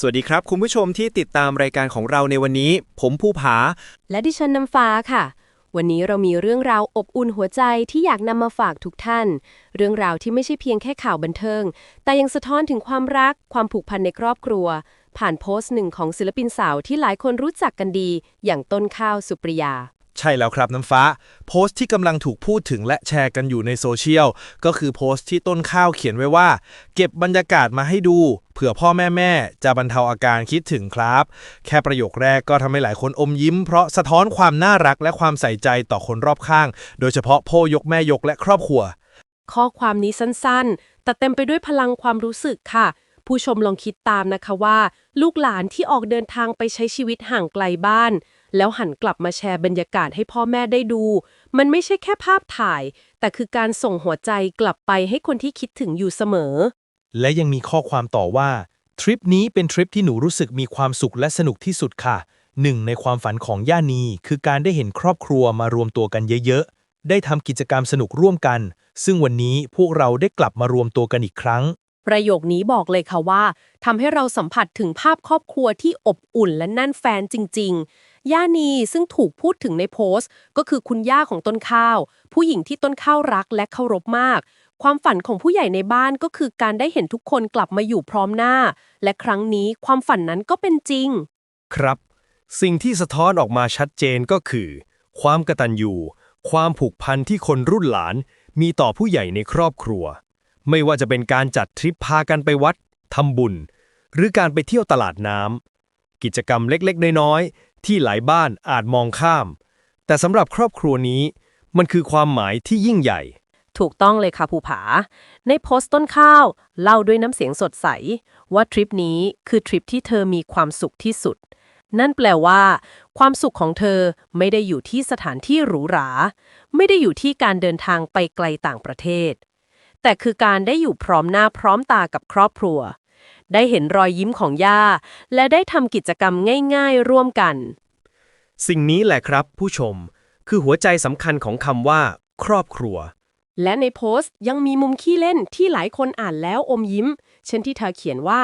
สวัสดีครับ คุณผู้ชมที่ติดตามรายการของเราในวันนี้ ผมภูผา และดิฉันน้ำฟ้าค่ะ วันนี้เรามีเรื่องราวอบอุ่นหัวใจที่อยากนำมาฝากทุกท่าน เรื่องราวที่ไม่ใช่เพียงแค่ข่าวบันเทิง แต่ยังสะท้อนถึงความรัก ความผูกพันในครอบครัว ผ่านโพสต์หนึ่งของศิลปินสาวที่หลายคนรู้จักกันดี อย่างต้นข้าวสุปริยา ใช่แล้วครับน้ำฟ้า โพสต์ที่กำลังถูกพูดถึงและแชร์กันอยู่ในโซเชียล ก็คือโพสต์ที่ต้นข้าวเขียนไว้ว่า เก็บบรรยากาศมาให้ดู เผื่อพ่อแม่แม่จะบรรเทาอาการคิดถึงครับ แค่ประโยคแรกก็ทำให้หลายคนอมยิ้ม เพราะสะท้อนความน่ารักและความใส่ใจต่อคนรอบข้าง โดยเฉพาะพ่อยกแม่ยกและครอบครัว ข้อความนี้สั้นๆ แต่เต็มไปด้วยพลังความรู้สึกค่ะ ผู้ชมลองคิดตามนะคะว่า ลูกหลานที่ออกเดินทางไปใช้ชีวิตห่างไกลบ้าน แล้วหันกลับมาแชร์บรรยากาศให้พ่อแม่ได้ดู มันไม่ใช่แค่ภาพถ่าย แต่คือการส่งหัวใจกลับไปให้คนที่คิดถึงอยู่เสมอ และยังมีข้อความต่อว่า ทริปนี้เป็นทริปที่หนูรู้สึกมีความสุขและสนุกที่สุดค่ะ หนึ่งในความฝันของย่านีคือการได้เห็นครอบครัวมารวมตัวกันเยอะๆ ได้ทำกิจกรรมสนุกร่วมกัน ซึ่งวันนี้พวกเราได้กลับมารวมตัวกันอีกครั้ง ประโยคนี้บอกเลยค่ะว่าทำให้เราสัมผัสถึงภาพครอบครัวที่อบอุ่นและแน่นแฟนจริง ๆ ย่านีซึ่งถูกพูดถึงในโพสต์ ก็คือคุณย่าของต้นข้าว ผู้หญิงที่ต้นข้าวรักและเคารพมาก ความฝันของผู้ใหญ่ในบ้านก็คือการได้เห็นทุกคนกลับมาอยู่พร้อมหน้า และครั้งนี้ความฝันนั้นก็เป็นจริง ครับ สิ่งที่สะท้อนออกมาชัดเจนก็คือ ความกตัญญูความผูกพันที่คนรุ่นหลานมีต่อผู้ใหญ่ในครอบครัว ไม่ว่าจะเป็นการจัดทริปพากันไปวัดทำบุญ หรือการไปเที่ยวตลาดน้ำกิจกรรมเล็กๆ น้อยๆ ที่หลายบ้านอาจมองข้าม แต่สำหรับครอบครัวนี้ มันคือความหมายที่ยิ่งใหญ่ ถูกต้องเลยค่ะภูผา ในโพสต์ต้นข้าว เล่าด้วยน้ำเสียงสดใส ว่าทริปนี้คือทริปที่เธอมีความสุขที่สุด นั่นแปลว่า ความสุขของเธอไม่ได้อยู่ที่สถานที่หรูหรา ไม่ได้อยู่ที่การเดินทางไปไกลต่างประเทศ แต่คือการได้อยู่พร้อมหน้าพร้อมตากับครอบครัว ได้เห็นรอยยิ้มของย่า และได้ทำกิจกรรมง่ายๆ ร่วมกัน สิ่งนี้แหละครับผู้ชม คือหัวใจสำคัญของคำว่า ครอบครัว และในโพสต์ยังมีมุมขี้เล่นที่หลายคนอ่านแล้วอมยิ้ม เช่นที่เธอเขียนว่า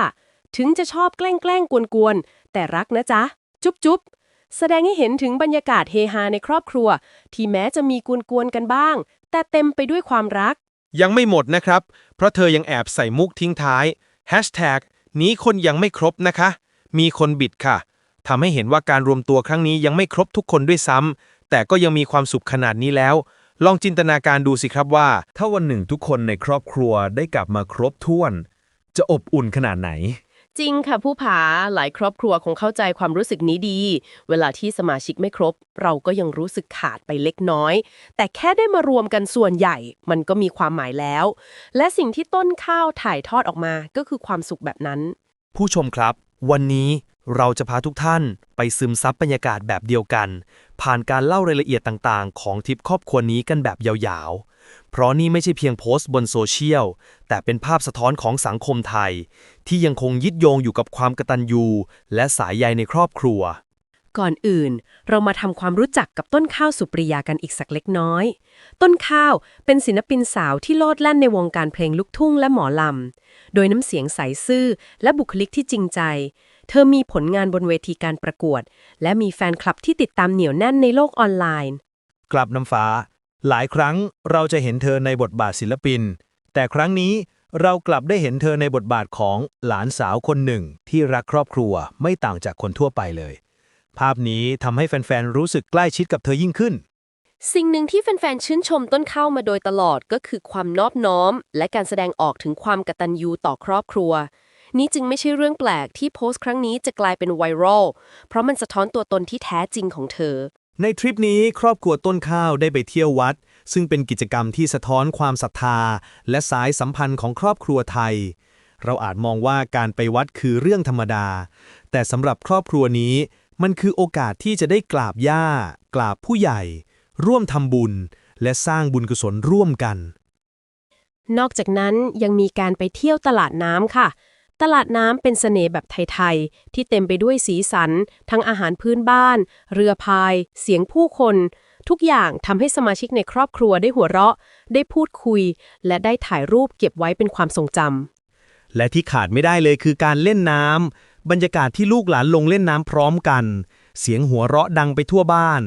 ถึงจะชอบแกล้งแกล้งกวนๆ แต่รักนะจ๊ะ จุ๊บจุ๊บแสดงให้เห็นถึงบรรยากาศเฮฮาในครอบครัว ที่แม้จะมีกวนๆกันบ้าง แต่เต็มไปด้วยความรัก ยังไม่หมดนะครับ เพราะเธอยังแอบใส่มุกทิ้งท้าย Hashtag นี้คนยังไม่ครบนะคะ มีคนบิดค่ะทำให้เห็นว่าการรวมตัวครั้งนี้ยังไม่ครบทุกคนด้วยซ้ำแต่ก็ยังมีความสุขขนาดนี้แล้ว ลองจินตนาการดูสิครับว่า ถ้าวันหนึ่งทุกคนในครอบครัวได้กลับมาครบถ้วน จะอบอุ่นขนาดไหน จริงค่ะผู้ผาหลายครอบครัวคงเข้าใจความรู้สึกนี้ดี เวลาที่สมาชิกไม่ครบ เราก็ยังรู้สึกขาดไปเล็กน้อย แต่แค่ได้มารวมกันส่วนใหญ่ มันก็มีความหมายแล้ว และสิ่งที่ต้นข้าวถ่ายทอดออกมาก็คือความสุขแบบนั้น ผู้ชมครับ วันนี้ เราจะพาทุกท่านไปซึมซับบรรยากาศแบบเดียวกัน ผ่านการเล่ารายละเอียดต่างๆ ของทริปครอบครัวนี้กันแบบยาวๆ เพราะนี่ไม่ใช่เพียงโพสต์บนโซเชียล แต่เป็นภาพสะท้อนของสังคมไทย ที่ยังคงยึดโยงอยู่กับความกตัญญูและสายใยในครอบครัว ก่อนอื่น เรามาทำความรู้จักกับต้นข้าวสุปริยากันอีกสักเล็กน้อย ต้นข้าวเป็นศิลปินสาวที่โลดแล่นในวงการเพลงลูกทุ่งและหมอลำ โดยน้ำเสียงใสซื่อและบุคลิกที่จริงใจ เธอมีผลงานบนเวทีการประกวด และมีแฟนคลับที่ติดตามเหนียวแน่นในโลกออนไลน์ กลับน้ำฟ้า หลายครั้งเราจะเห็นเธอในบทบาทศิลปิน แต่ครั้งนี้เรากลับได้เห็นเธอในบทบาทของหลานสาวคนหนึ่ง ที่รักครอบครัวไม่ต่างจากคนทั่วไปเลย ภาพนี้ทำให้แฟนๆรู้สึกใกล้ชิดกับเธอยิ่งขึ้น สิ่งหนึ่งที่แฟนๆชื่นชมต้นข้าวมาโดยตลอดก็คือความนอบน้อม และการแสดงออกถึงความกตัญญูต่อครอบครัว นี่จึงไม่ใช่เรื่องแปลกที่โพสต์ครั้งนี้จะกลายเป็นไวรัล เพราะมันสะท้อนตัวตนที่แท้จริงของเธอ ในทริปนี้ครอบครัวต้นข้าวได้ไปเที่ยววัด ซึ่งเป็นกิจกรรมที่สะท้อนความศรัทธา และสายสัมพันธ์ของครอบครัวไทย เราอาจมองว่าการไปวัดคือเรื่องธรรมดา แต่สำหรับครอบครัวนี้ มันคือโอกาสที่จะได้กราบย่า กราบผู้ใหญ่ ร่วมทำบุญ และสร้างบุญกุศลร่วมกัน นอกจากนั้นยังมีการไปเที่ยวตลาดน้ำค่ะ ตลาดน้ำเป็นเสน่ห์แบบไทย ๆ ที่เต็มไปด้วยสีสัน ทั้งอาหารพื้นบ้าน เรือพาย เสียงผู้คน ทุกอย่างทำให้สมาชิกในครอบครัวได้หัวเราะ ได้พูดคุย และได้ถ่ายรูปเก็บไว้เป็นความทรงจำและที่ขาดไม่ได้เลยคือการเล่นน้ำบรรยากาศที่ลูกหลานลงเล่นน้ำพร้อมกัน เสียงหัวเราะดังไปทั่วบ้าน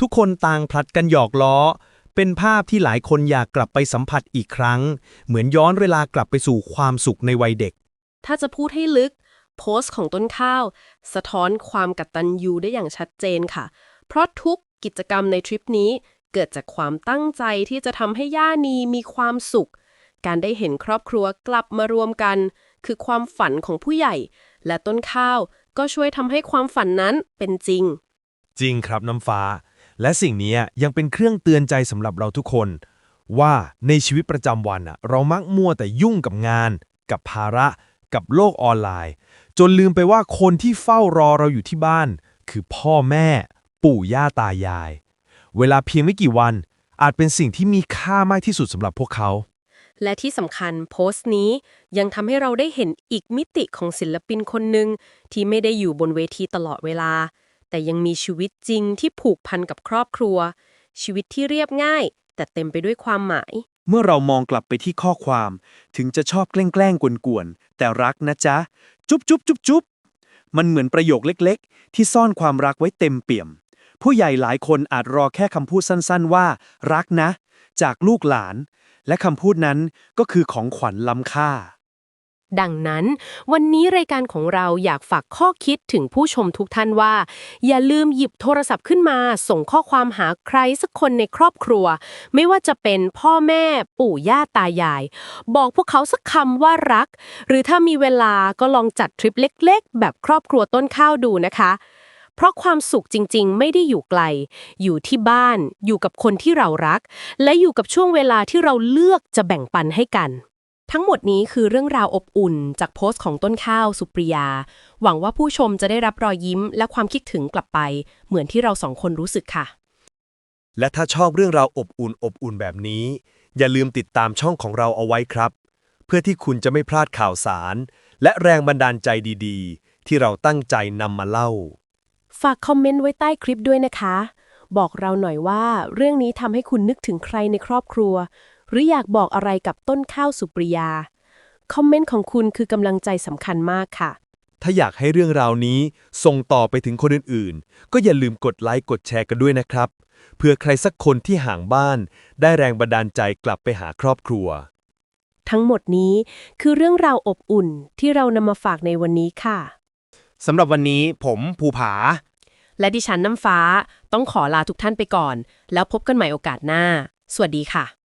ทุกคนต่างพลัดกันหยอกล้อเป็นภาพที่หลายคนอยากกลับไปสัมผัสอีกครั้ง เหมือนย้อนเวลากลับไปสู่ความสุขในวัยเด็ก ถ้าจะพูดให้ลึก โพสต์ของต้นข้าว สะท้อนความกตัญญูได้อย่างชัดเจนค่ะ เพราะทุกกิจกรรมในทริปนี้เกิดจากความตั้งใจที่จะทำให้ย่านีมีความสุข การได้เห็นครอบครัวกลับมารวมกัน คือความฝันของผู้ใหญ่ และต้นข้าวก็ช่วยทำให้ความฝันนั้นเป็นจริง จริงครับน้ำฟ้า และสิ่งนี้ยังเป็นเครื่องเตือนใจสำหรับเราทุกคน ว่าในชีวิตประจำวันอะเรามักมัวแต่ยุ่งกับงาน กับภาระ กับโลกออนไลน์ จนลืมไปว่าคนที่เฝ้ารอเราอยู่ที่บ้าน คือพ่อแม่ ปู่ย่าตายาย เวลาเพียงไม่กี่วัน อาจเป็นสิ่งที่มีค่ามากที่สุดสำหรับพวกเขา และที่สำคัญโพสต์นี้ยังทำให้เราได้เห็นอีกมิติของศิลปินคนหนึ่งที่ไม่ได้อยู่บนเวทีตลอดเวลา แต่ยังมีชีวิตจริงที่ผูกพันกับครอบครัว ชีวิตที่เรียบง่าย แต่เต็มไปด้วยความหมาย เมื่อเรามองกลับไปที่ข้อความ ถึงจะชอบแกล้งๆกวนๆ แต่รักนะจ๊ะ จุ๊บจุ๊บจุ๊บจุ๊บมันเหมือนประโยคเล็กๆ ที่ซ่อนความรักไว้เต็มเปี่ยม ผู้ใหญ่หลายคนอาจรอแค่คำพูดสั้นๆว่า รักนะ จากลูกหลาน และคำพูดนั้นก็คือของขวัญล้ำค่า ดังนั้น วันนี้รายการของเราอยากฝากข้อคิดถึงผู้ชมทุกท่านว่า อย่าลืมหยิบโทรศัพท์ขึ้นมา ส่งข้อความหาใครสักคนในครอบครัว ไม่ว่าจะเป็นพ่อแม่ ปู่ย่าตายาย บอกพวกเขาสักคำว่ารัก หรือถ้ามีเวลาก็ลองจัดทริปเล็ก ๆ แบบครอบครัวต้นข้าวดูนะคะเพราะความสุขจริงๆ ไม่ได้อยู่ไกล อยู่ที่บ้าน อยู่กับคนที่เรารัก และอยู่กับช่วงเวลาที่เราเลือกจะแบ่งปันให้กัน ทั้งหมดนี้คือเรื่องราวอบอุ่น จากโพสต์ของต้นข้าวสุปริยา หวังว่าผู้ชมจะได้รับรอยยิ้มและความคิดถึงกลับไป เหมือนที่เราสองคนรู้สึกค่ะ และถ้าชอบเรื่องราวอบอุ่นอบอุ่นแบบนี้ อย่าลืมติดตามช่องของเราเอาไว้ครับ เพื่อที่คุณจะไม่พลาดข่าวสาร และแรงบันดาลใจดีๆ ที่เราตั้งใจนำมาเล่า ฝากคอมเมนต์ไว้ใต้คลิปด้วยนะคะ บอกเราหน่อยว่าเรื่องนี้ทำให้คุณนึกถึงใครในครอบครัว หรืออยากบอกอะไรกับต้นข้าวสุปริยา คอมเมนต์ของคุณคือกำลังใจสำคัญมากค่ะ ถ้าอยากให้เรื่องราวนี้ส่งต่อไปถึงคนอื่นๆ ก็อย่าลืมกดไลค์กดแชร์กันด้วยนะครับ เพื่อใครสักคนที่ห่างบ้าน ได้แรงบันดาลใจกลับไปหาครอบครัว ทั้งหมดนี้คือเรื่องราวอบอุ่นที่เรานำมาฝากในวันนี้ค่ะ สำหรับวันนี้ผมภูผา และดิฉันน้ำฟ้าต้องขอลาทุกท่านไปก่อน แล้วพบกันใหม่โอกาสหน้า สวัสดีค่ะ